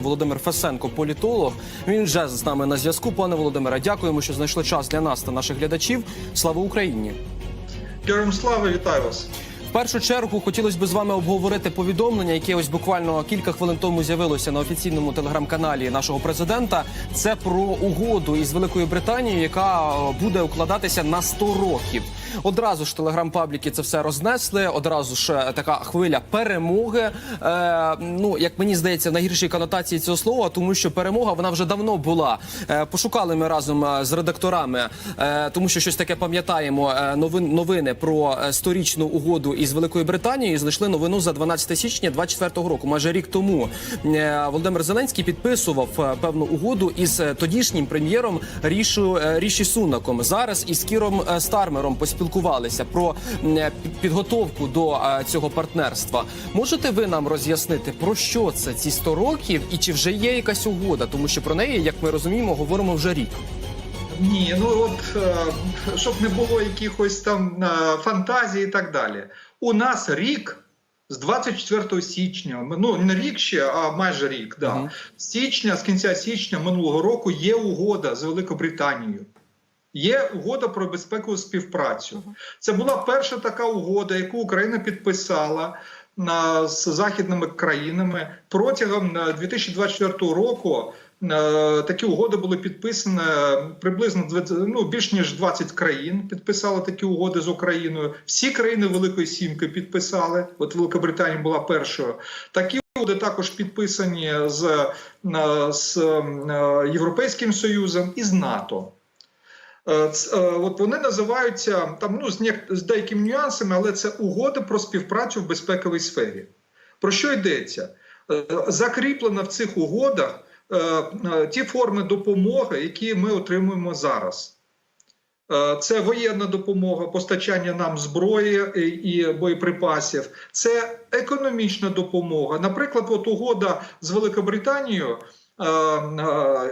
Володимир Фесенко, політолог. Він вже з нами на зв'язку. Пане Володимире, дякуємо, що знайшли час для нас та наших глядачів. Слава Україні! Героям слави, вітаю вас. В першу чергу хотілося б з вами обговорити повідомлення, яке ось буквально кілька хвилин тому з'явилося на офіційному телеграм-каналі нашого президента. Це про угоду із Великою Британією, яка е, буде укладатися на 100 років. Одразу ж телеграм-пабліки це все рознесли. Одразу ж е, така хвиля перемоги. Е, ну як мені здається, в найгіршій конотації цього слова, тому що перемога вона вже давно була. Е, пошукали ми разом е, з редакторами, е, тому що щось таке пам'ятаємо. е, новин новини про е, сторічну угоду із Великою Британією. Знайшли новину за 12 січня 24 року. Майже рік тому е, Володимир Зеленський підписував певну угоду із тодішнім прем'єром Рішу Ріші Сунаком. Зараз із Кіром Стармером поспілкувалися про е, пі- підготовку до е, цього партнерства. Можете ви нам роз'яснити про що це ці 100 років, і чи вже є якась угода? Тому що про неї, як ми розуміємо, говоримо вже рік. Ні, ну от е, щоб не було якихось там фантазій і так далі. У нас рік з 24 січня, ну не рік ще, а майже рік. Да. Мгм. З січня, з кінця січня минулого року є угода з Великобританією. Є угода про безпекову співпрацю. Це була перша така угода, яку Україна підписала з західними країнами протягом е, 2024 року. е, Такі угоди були підписані е, приблизно ну, більш ніж 20 країн підписали такі угоди з Україною. Всі країни Великої Сімки підписали. От Великобританія була першою. Такі угоди також підписані з, е, з е, Європейським Союзом і з НАТО. Е, е, От вони називаються там ну з, нєк- з деякими нюансами, але це угоди про співпрацю в безпековій сфері. Про що йдеться? Е, Закріплено в цих угодах ті форми допомоги, які ми отримуємо зараз. Це воєнна допомога, постачання нам зброї і- боєприпасів, це економічна допомога. Наприклад, от угода з Великобританією,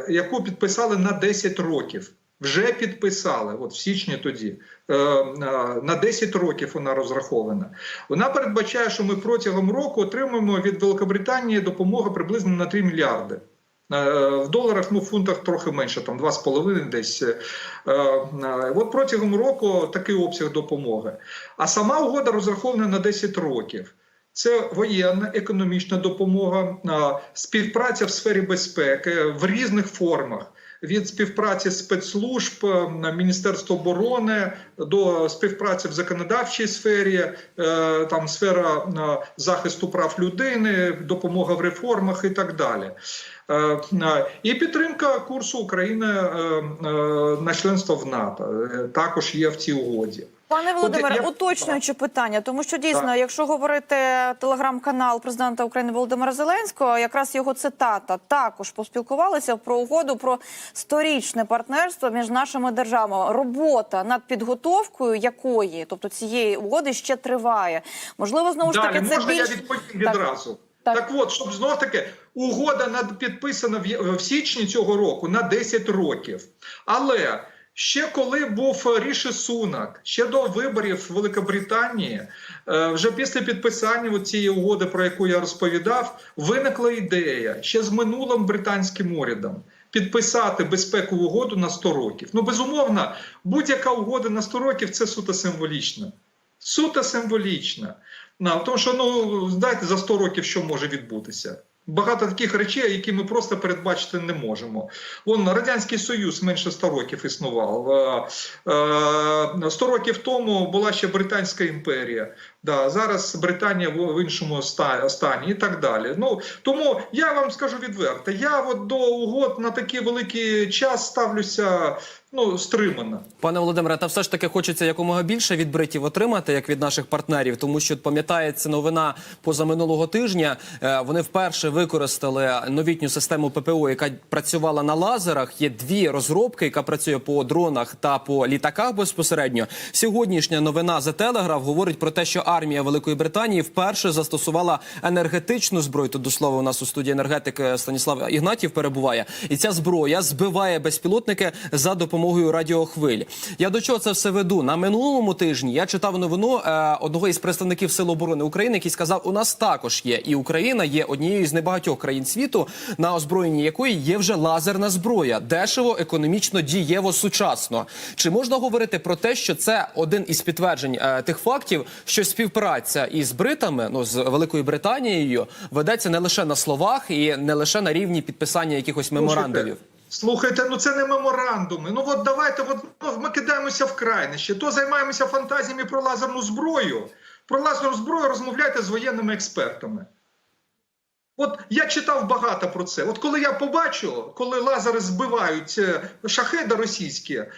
яку підписали на 10 років. Вже підписали, от в січні тоді е, е, на 10 років вона розрахована. Вона передбачає, що ми протягом року отримуємо від Великобританії допомогу приблизно на 3 мільярди. Е, В доларах, ну, в фунтах трохи менше, там 2,5 десь. От протягом року такий обсяг допомоги. А сама угода розрахована на 10 років. Це воєнна економічна допомога, співпраця в сфері безпеки в різних формах. Від співпраці спецслужб е, Міністерства оборони до співпраці в законодавчій сфері, е, там сфера е, захисту прав людини, допомога в реформах і так далі. І підтримка курсу України на членство в НАТО також є в цій угоді. Пане Володимире, я- уточнюючи питання, тому що дійсно, Так. якщо говорити телеграм-канал президента України Володимира Зеленського, якраз його цитата також поспілкувалися про угоду про сторічне партнерство між нашими державами. Робота над підготовкою якої, тобто цієї угоди, ще триває. Можливо, знову ж таки це можна більш я відповім Так. відразу. Так. Так. от, щоб знов таки угода над підписана в, в січні цього року на 10 років. Але ще коли був Ріші Сунак, ще до виборів Великобританії, е, вже після підписання цієї угоди, про яку я розповідав, виникла ідея ще з минулим британським урядом. Підписати безпекову угоду на 100 років. Ну, безумовно, будь-яка угода на 100 років це суто символічно. Суто символічно. На, тому що ну знаєте, за 100 років що може відбутися? Багато таких речей, які ми просто передбачити не можемо. Вон Радянський Союз менше 100 років існував. Е, е, 100 років тому була ще Британська імперія. Да, зараз Британія в іншому ста- стані і так далі. Ну тому я вам скажу відверто, я от до угод на такий великий час ставлюся ну стримано. Пане Володимире, та все ж таки хочеться якомога більше від бритів отримати, як від наших партнерів, тому що пам'ятається новина позаминулого тижня. Е, Вони вперше використали новітню систему ППО, яка працювала на лазерах. Є дві розробки, яка працює по дронах та по літаках безпосередньо. Сьогоднішня новина The Telegraph говорить про те, що армія Великої Британії вперше застосувала енергетичну зброю. Тут до слова у нас у студії енергетик е, Станіслав Ігнатів перебуває, і ця зброя збиває безпілотники за допомогою радіохвиль. Я до чого це все веду? На минулому тижні я читав новину е, одного із представників Сил оборони України, який сказав, у нас також є, і Україна є однією з небагатьох країн світу, на озброєнні якої є вже лазерна зброя, дешево, економічно, дієво, сучасно. Чи можна говорити про те, що це один із підтверджень е, тих фактів, що співпраця із бритами, ну з Великою Британією, ведеться не лише на словах і не лише на рівні підписання якихось меморандумів? Слухайте, ну це не меморандуми. Ну от давайте, от ну, ми кидаємося в крайнощі. То займаємося фантазіями про лазерну зброю. Про лазерну зброю розмовляйте з воєнними експертами. От я читав багато про це. От коли я побачу, коли лазери збивають е, шахеди російські, е,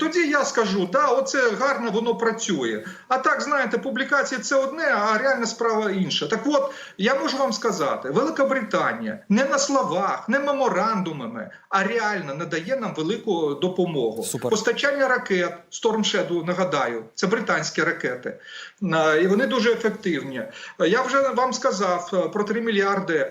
тоді я скажу, да, оце гарно воно працює. А так, знаєте, публікації це одне, а реальна справа інша. Так от, я можу вам сказати, Велика Британія не на словах, не меморандумами, а реально надає нам велику допомогу. Супер. Постачання ракет Storm Shadow, нагадаю, це британські ракети, Е, і вони дуже ефективні. Я вже вам сказав е, про 3 мільярди е,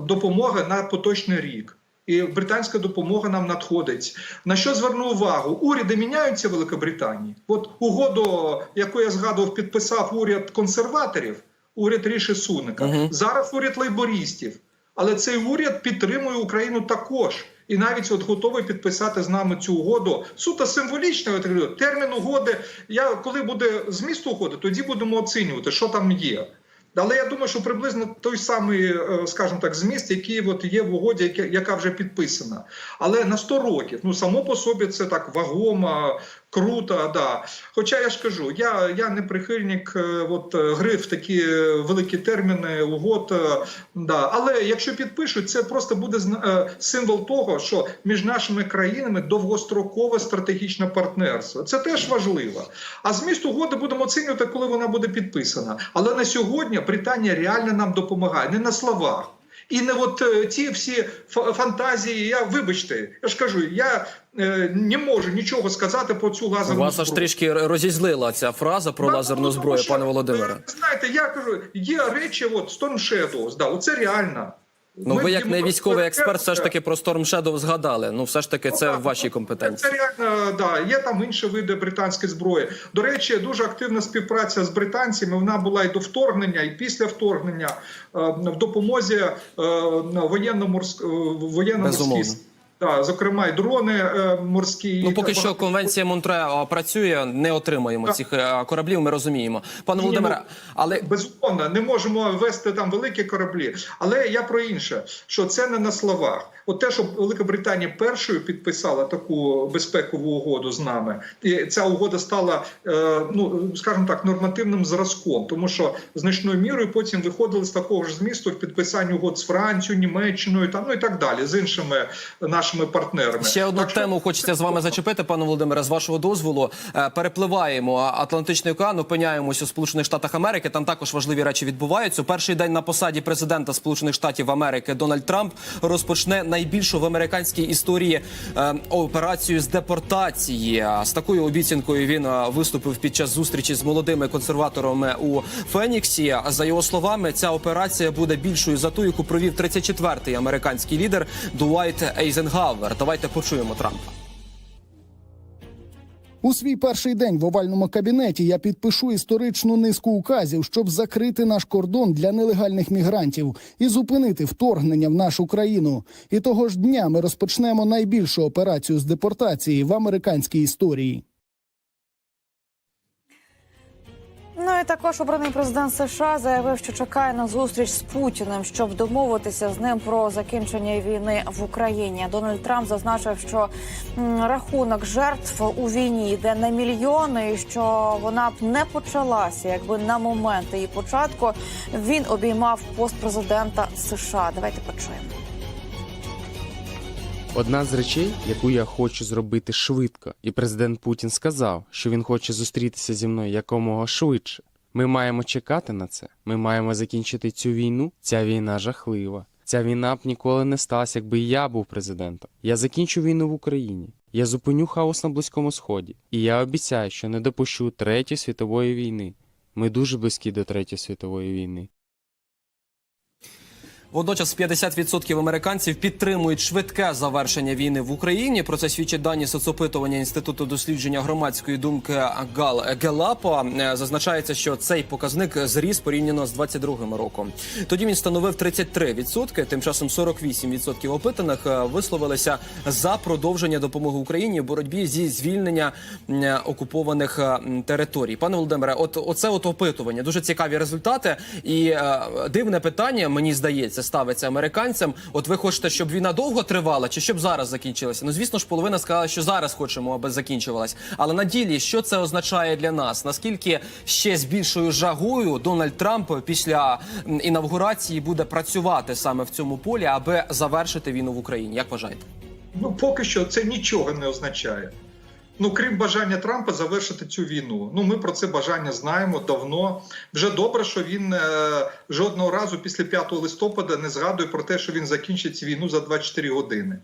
допомоги на поточний рік. І британська допомога нам надходить. На що зверну увагу? Уряди міняються в Великобританії. От угоду, яку я згадував, підписав уряд консерваторів, уряд Ріші Суника. Мгм. Зараз уряд лейбористів. Але цей уряд підтримує Україну також. І навіть от готовий підписати з нами цю угоду. Суто символічно термін угоди. Я коли буде зміст угоди, тоді будемо оцінювати, що там є. Але я думаю, що приблизно той самий, е, скажімо так, зміст, який от є в угоді, яка- вже підписана. Але на 100 років, ну само по собі це так вагомо, круто, да. Хоча я ж кажу, я, я не прихильник е, от, е, гри в такі е, великі терміни, угод. Да. Але якщо підпишуть, це просто буде символ того, що між нашими країнами довгострокове стратегічне партнерство. Це теж важливо. А зміст угоди будемо оцінювати, коли вона буде підписана. Але на сьогодні Британія реально нам допомагає, не на словах. І не от ці всі фа- фантазії. Я вибачте, я ж кажу, я е, не можу нічого сказати про цю лазерну Вас аж трішки розізлила ця фраза про Да, лазерну ну, зброю, що, пане Володимире. е, Знаєте, я кажу, є речі, от Storm Shadows, да, оце реально. Ну, Ми ви як не військовий експерт, все ж таки про Storm Shadow згадали. Ну, все ж таки, це Ну, в вашій компетенції. Це реально, да, є там інші види британської зброї. До речі, дуже активна співпраця з британцями. Вона була і до вторгнення, і після вторгнення е, в допомозі е, воєнно-морськ, е, воєнно-морській. Безумовно. Да, зокрема, і дрони е, морські. Ну, поки що конвенція Монтреа працює, не отримаємо Так. цих е, кораблів. Ми розуміємо, пане Ні, Володимире. ну, Але Безумовно, не можемо вести там великі кораблі. Але я про інше, що це не на словах. От те, що Велика Британія першою підписала таку безпекову угоду з нами, і ця угода стала, е, ну скажімо так, нормативним зразком, тому що значною мірою потім виходили з такого ж змісту в підписанні угод з Францією, Німеччиною, там ну і так далі, з іншими нашими партнерами. ще одну Так що- тему хочеться з вами зачепити, пане Володимире. З вашого дозволу Е, перепливаємо Атлантичний океан, опиняємося у Сполучених Штатах Америки. Там також важливі речі відбуваються. У перший день на посаді президента Сполучених Штатів Америки Дональд Трамп розпочне найбільшу в американській історії е, операцію з депортації. З такою обіцянкою він е, виступив під час зустрічі з молодими консерваторами у Феніксі. За його словами, ця операція буде більшою за ту, яку провів 34-й американський лідер Дуайт Ейзенгауер. Давайте почуємо Трампа. У свій перший день в овальному кабінеті я підпишу історичну низку указів, щоб закрити наш кордон для нелегальних мігрантів і зупинити вторгнення в нашу країну. І того ж дня ми розпочнемо найбільшу операцію з депортації в американській історії. Ну і також обраний президент США заявив, що чекає на зустріч з Путіним, щоб домовитися з ним про закінчення війни в Україні. Дональд Трамп зазначив, що рахунок жертв у війні йде на мільйони, і що вона б не почалася, якби на момент її початку він обіймав пост президента США. Давайте почуємо. Одна з речей, яку я хочу зробити швидко, і президент Путін сказав, що він хоче зустрітися зі мною якомога швидше. Ми маємо чекати на це. Ми маємо закінчити цю війну. Ця війна жахлива. Ця війна б ніколи не сталася, якби я був президентом. Я закінчу війну в Україні. Я зупиню хаос на Близькому Сході. І я обіцяю, що не допущу третьої світової війни. Ми дуже близькі до Третьої світової війни. Водночас 50% американців підтримують швидке завершення війни в Україні. Про це свідчать дані соцопитування інституту дослідження громадської думки Гал Гелапа. Е, Зазначається, що цей показник зріс порівняно з 22 роком. Тоді він становив 33%, Тим часом 48% опитаних е, висловилися за продовження допомоги Україні в боротьбі зі звільнення окупованих е, територій. Пане Володимире, от оце от опитування дуже цікаві результати. І дивне питання, мені здається, ставиться американцям. От ви хочете, щоб війна довго тривала, чи щоб зараз закінчилася? Ну звісно ж, половина сказала, що зараз хочемо, аби закінчувалась. Але на ділі, що це означає для нас? Наскільки ще з більшою жагою Дональд Трамп після інавгурації буде працювати саме в цьому полі, аби завершити війну в Україні? Як вважаєте? Ну, поки що це нічого не означає. Ну, крім бажання Трампа завершити цю війну. Ну, ми про це бажання знаємо давно. Вже добре, що він е, жодного разу після 5 листопада не згадує про те, що він закінчить цю війну за 24 години.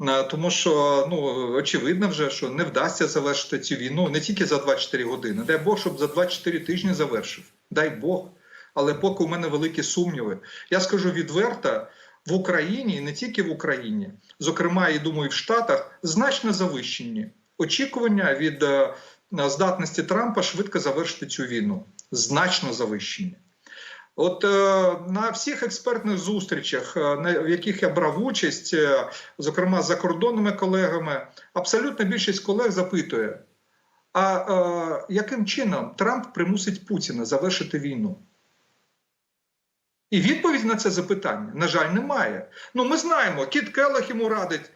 Е, Тому що ну очевидно вже, що не вдасться завершити цю війну не тільки за 24 години. Дай Бог, щоб за 24 тижні завершив. Дай Бог. Але поки у мене великі сумніви. Я скажу відверто, в Україні і не тільки в Україні, зокрема, і думаю, в Штатах значно завищені очікування від е, здатності Трампа швидко завершити цю війну. Значно завищені. От е, на всіх експертних зустрічах, е, в яких я брав участь, зокрема з закордонними колегами, абсолютна більшість колег запитує: а е, яким чином Трамп примусить Путіна завершити війну? І відповідь на це запитання, на жаль, немає. Ну, ми знаємо, Кіт Келлах йому радить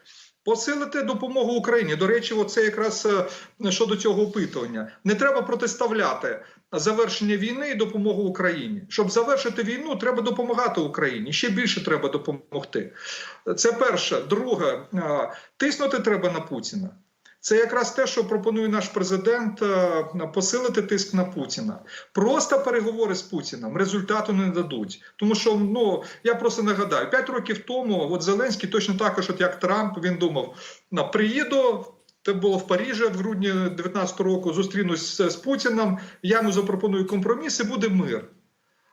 посилити допомогу Україні. До речі, оце якраз е, щодо цього опитування. Не треба протиставляти завершення війни і допомогу Україні. Щоб завершити війну, треба допомагати Україні. Ще більше треба допомогти. Це перше. Друге, е, тиснути треба на Путіна. Це якраз те, що пропонує наш президент е, посилити тиск на Путіна. Просто переговори з Путіним результату не дадуть. Тому що ну я просто нагадаю, п'ять років тому от Зеленський точно також, от як Трамп, він думав: на приїду. Це було в Парижі в грудні 19 року. Зустрінусь з Путіним. Я йому запропоную компроміс і буде мир.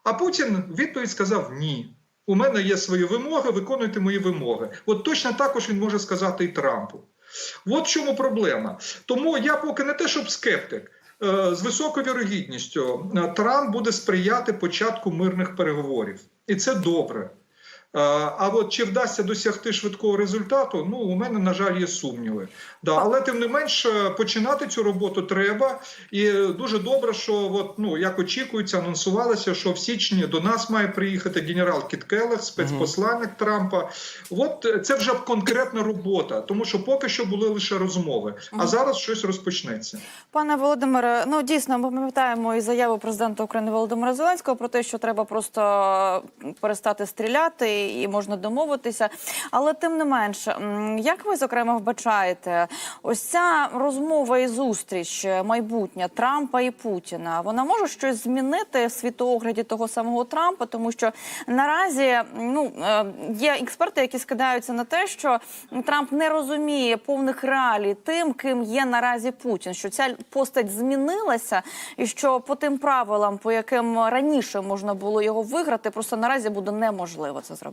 А Путін відповідь сказав ні. У мене є свої вимоги, виконуйте мої вимоги. От точно також він може сказати і Трампу. От в чому проблема. Тому я поки не те, щоб скептик. Е, З високою вірогідністю е, Трамп буде сприяти початку мирних переговорів, і це добре. Е, А от чи вдасться досягти швидкого результату? Ну у мене на жаль є сумніви. Да, але тим не менш е, починати цю роботу треба. І дуже добре, що от ну як очікується, анонсувалося, що в січні до нас має приїхати генерал Кіт Келлер, спецпосланник Трампа. От е, це вже конкретна робота, тому що поки що були лише розмови, а зараз щось розпочнеться. Пане Володимире, ну дійсно ми пам'ятаємо і заяву президента України Володимира Зеленського про те, що треба просто перестати стріляти і можна домовитися. Але тим не менш, як ви зокрема вбачаєте, ось ця розмова і зустріч майбутня Трампа і Путіна, вона може щось змінити в світогляді того самого Трампа, тому що наразі ну е, є експерти, які скидаються на те, що Трамп не розуміє повних реалій тим, ким є наразі Путін, що ця постать змінилася, і що по тим правилам, по яким раніше можна було його виграти, просто наразі буде неможливо це зробити.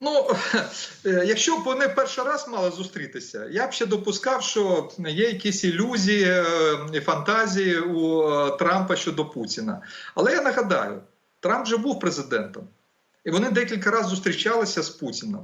Ну, е, якщо б вони перший раз мали зустрітися, я б ще допускав, що є якісь ілюзії е, і фантазії у е, Трампа щодо Путіна. Але я нагадаю, Трамп вже був президентом. І вони декілька разів зустрічалися з Путіним.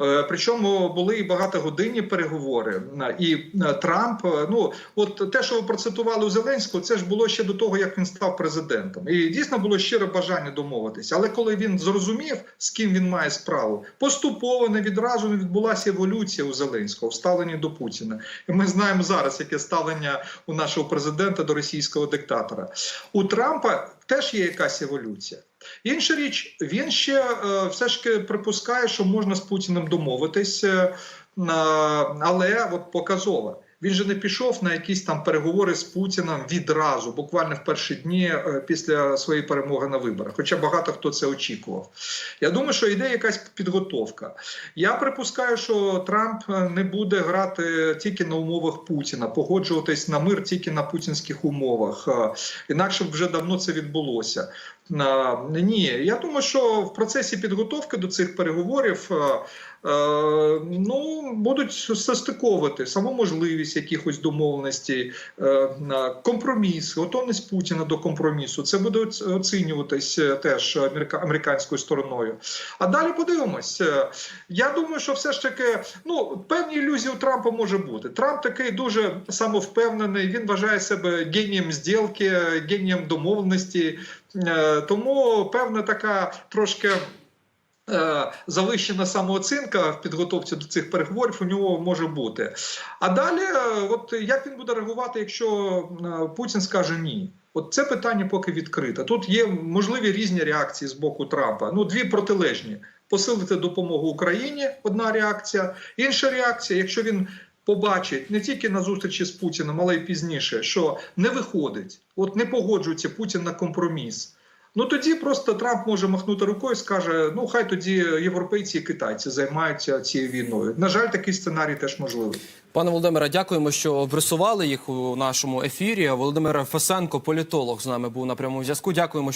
Е, Причому були і багатогодинні переговори. Е, І е, Трамп, ну от те, що ви процитували у Зеленського, це ж було ще до того, як він став президентом. І дійсно було щире бажання домовитися. Але коли він зрозумів, з ким він має справу, поступово не відразу відбулася еволюція у Зеленського в до Путіна. І ми знаємо зараз, яке ставлення у нашого президента до російського диктатора. У Трампа теж є якась еволюція. Інша річ, він ще е, все ж таки припускає, що можна з Путіним домовитись, е, але от показово. Він же не пішов на якісь там переговори з Путіним відразу, буквально в перші дні е, після своєї перемоги на виборах. Хоча багато хто це очікував. Я думаю, що йде якась підготовка. Я припускаю, що Трамп не буде грати тільки на умовах Путіна, погоджуватись на мир тільки на путінських умовах. Інакше б вже давно це відбулося. Ні, я думаю, що в процесі підготовки до цих переговорів. е, е, Ну, будуть состиковувати саму можливість якихось домовленостей, е, компроміс, готовність Путіна до компромісу. Це буде оцінюватись теж америка- американською стороною. А далі подивимось. Я думаю, що все ж таки ну певні ілюзії у Трампа може бути. Трамп такий дуже самовпевнений. Він вважає себе генієм зділки, генієм домовленості. Е, Тому певна така трошки. е, Завищена самооцінка в підготовці до цих переговорів у нього може бути. А далі, е, от як він буде реагувати, якщо Путін скаже ні? От це питання поки відкрите. Тут є можливі різні реакції з боку Трампа. Ну, дві протилежні: посилити допомогу Україні одна реакція, інша реакція, якщо він побачить не тільки на зустрічі з Путіним, але й пізніше, що не виходить, от не погоджується Путін на компроміс. Ну тоді просто Трамп може махнути рукою і скаже: ну хай тоді європейці і китайці займаються цією війною. На жаль, такий сценарій теж можливий. Пане Володимире, дякуємо, що обрисували їх у нашому ефірі. Володимир Фесенко, політолог, з нами був на прямому зв'язку. Дякуємо.